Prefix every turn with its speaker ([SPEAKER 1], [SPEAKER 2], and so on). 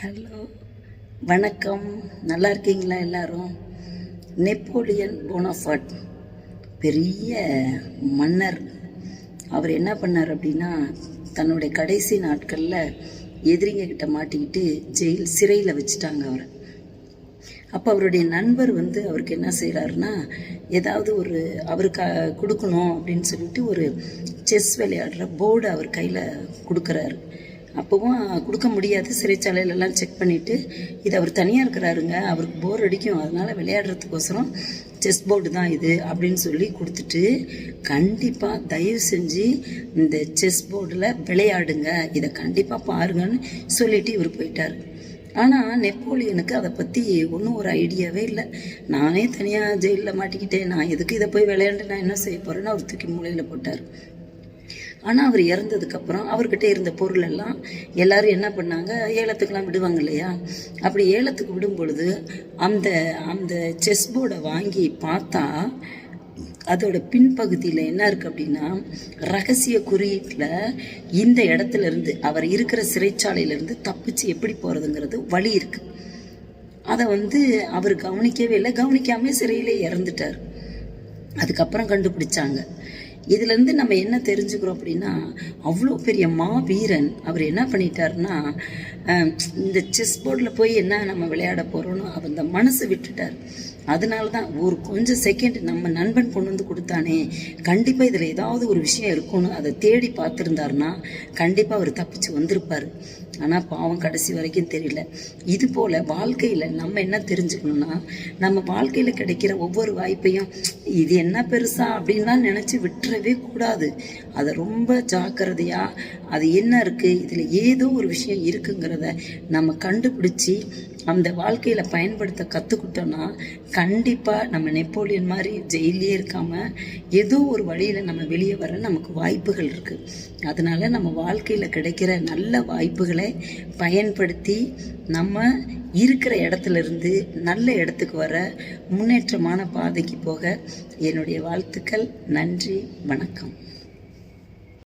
[SPEAKER 1] Hello. வணக்கம். நல்லா இருக்கீங்களா எல்லாரும்? நெப்போலியன் போனஃபாட் பெரிய மன்னர். அவர் என்ன பண்ணார் அப்படின்னா தன்னுடைய கடைசி நாட்களில் எதிரிங்க கிட்ட மாட்டிக்கிட்டு ஜெயில் சிறையில் வச்சுட்டாங்க அவரை. அப்போ அவருடைய நண்பர் வந்து அவருக்கு என்ன செய்கிறாருன்னா ஏதாவது ஒரு அவருக்கு கொடுக்கணும் அப்படின்னு சொல்லிட்டு ஒரு செஸ் விளையாடுற போர்டு அவர் கையில் கொடுக்குறாரு. அப்போவும் கொடுக்க முடியாது. சிறைச்சாலையிலலாம் செக் பண்ணிவிட்டு இது அவர் தனியாக இருக்கிறாருங்க. அவருக்கு போர் அடிக்கும். அதனால் விளையாடுறதுக்கோசரம் செஸ் போர்டு தான் இது அப்படின்னு சொல்லி கொடுத்துட்டு கண்டிப்பாக தயவு செஞ்சு இந்த செஸ் போர்டில் விளையாடுங்க. இதை கண்டிப்பாக பாருங்கன்னு சொல்லிட்டு இவர் போயிட்டார். ஆனால் நெப்போலியனுக்கு அதை பற்றி ஒன்றும் ஒரு ஐடியாவே இல்லை. நானே தனியாக ஜெயிலில் மாட்டிக்கிட்டேன். நான் எதுக்கு இதை போய் விளையாண்டு நான் என்ன செய்ய போகிறேன்னு அவர் தூக்கி மூலையில் போட்டார். ஆனால் அவர் இறந்ததுக்கப்புறம் அவர்கிட்ட இருந்த பொருள் எல்லாம் எல்லாரும் என்ன பண்ணாங்க? ஏலத்துக்கெல்லாம் விடுவாங்க இல்லையா? அப்படி ஏலத்துக்கு விடும் பொழுது அந்த அந்த செஸ் போர்டை வாங்கி பார்த்தா அதோட பின்பகுதியில் என்ன இருக்குது அப்படின்னா ரகசிய குறியீட்டில் இந்த இடத்துல இருந்து அவர் இருக்கிற சிறைச்சாலையிலேருந்து தப்பிச்சு எப்படி போகிறதுங்கிறது வழி இருக்குது அதை வந்து அவர் கவனிக்கவே இல்லை. கவனிக்காமல் சிறையிலே இறந்துட்டார். அதுக்கப்புறம் கண்டுபிடிச்சாங்க. இதுலேருந்து நம்ம என்ன தெரிஞ்சுக்கிறோம் அப்படின்னா அவ்வளோ பெரிய மாவீரன் அவர் என்ன பண்ணிட்டாருன்னா இந்த செஸ் போர்டில் போய் என்ன நம்ம விளையாட போகிறோன்னு அவர் அந்த மனசு விட்டுட்டார். அதனால தான் ஒரு கொஞ்சம் செகண்ட் நம்ம நண்பன் கொண்டு வந்து கொடுத்தானே கண்டிப்பாக இதில் ஏதாவது ஒரு விஷயம் இருக்கும்னு அதை தேடி பார்த்துருந்தாருன்னா கண்டிப்பாக அவர் தப்பிச்சு வந்திருப்பார். ஆனால் பாவம் கடைசி வரைக்கும் தெரியல. இது போல் வாழ்க்கையில் நம்ம என்ன தெரிஞ்சுக்கணும்னா நம்ம வாழ்க்கையில் கிடைக்கிற ஒவ்வொரு வாய்ப்பையும் இது என்ன பெருசா அப்படின்லாம் நினச்சி விட்டுறவே கூடாது. அதை ரொம்ப ஜாக்கிரதையாக அது என்ன இருக்குது இதில் ஏதோ ஒரு விஷயம் இருக்குங்கிறத நம்ம கண்டுபிடிச்சி அந்த வாழ்க்கையில் பயன்படுத்த கற்றுக்கிட்டோன்னா கண்டிப்பாக நம்ம நெப்போலியன் மாதிரி ஜெயிலே இருக்காமல் ஏதோ ஒரு வழியில் நம்ம வெளியே வர நமக்கு வாய்ப்புகள் இருக்குது அதனால் நம்ம வாழ்க்கையில் கிடைக்கிற நல்ல வாய்ப்புகளை பயன்படுத்தி நம்ம இருக்கிற இடத்துல இருந்து நல்ல இடத்துக்கு வர முன்னேற்றமான பாதைக்கு போக என்னுடைய வாழ்த்துக்கள். நன்றி. வணக்கம்.